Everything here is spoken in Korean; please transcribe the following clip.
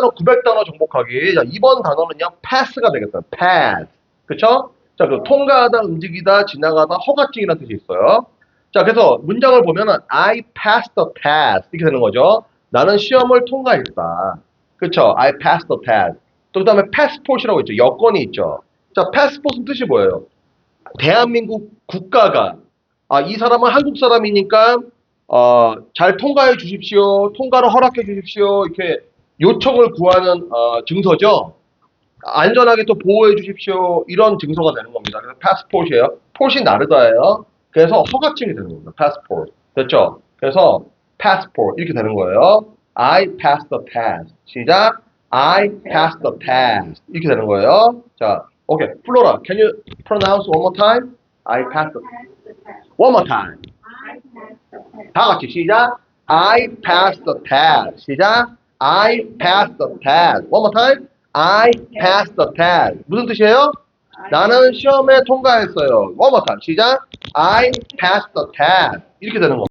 1000단어, 900단어 정복하기. 자, 이번 단어는요, pass가 되겠다. pass. 그쵸? 자, 그 통과하다, 움직이다, 지나가다, 허가증이라는 뜻이 있어요. 자, 그래서 문장을 보면은 I passed the test 이렇게 되는 거죠. 나는 시험을 통과했다. 그쵸? I passed the test. 또 그다음에 passport이라고 있죠. 여권이 있죠. 자, passport은 뜻이 뭐예요? 대한민국 국가가 아, 이 사람은 한국 사람이니까 어, 잘 통과해 주십시오. 통과를 허락해 주십시오. 이렇게 요청을 구하는 어, 증서죠. 안전하게 또 보호해 주십시오. 이런 증서가 되는 겁니다. 그래서 passport이에요. 폴이 나르다예요. 그래서 허가증이 되는 겁니다. passport. 됐죠? 그래서 passport 이렇게 되는 거예요. I passed the test. 시작. I passed the test. 이렇게 되는 거예요. 자, 오케이. 플로라, can you pronounce one more time? I passed the one more time. 다 같이 시작. I passed the test. 시작. I passed the test. One more time. I passed the test. 무슨 뜻이에요? 나는 시험에 통과했어요. One more time. 시작. I passed the test. 이렇게 되는 겁니다.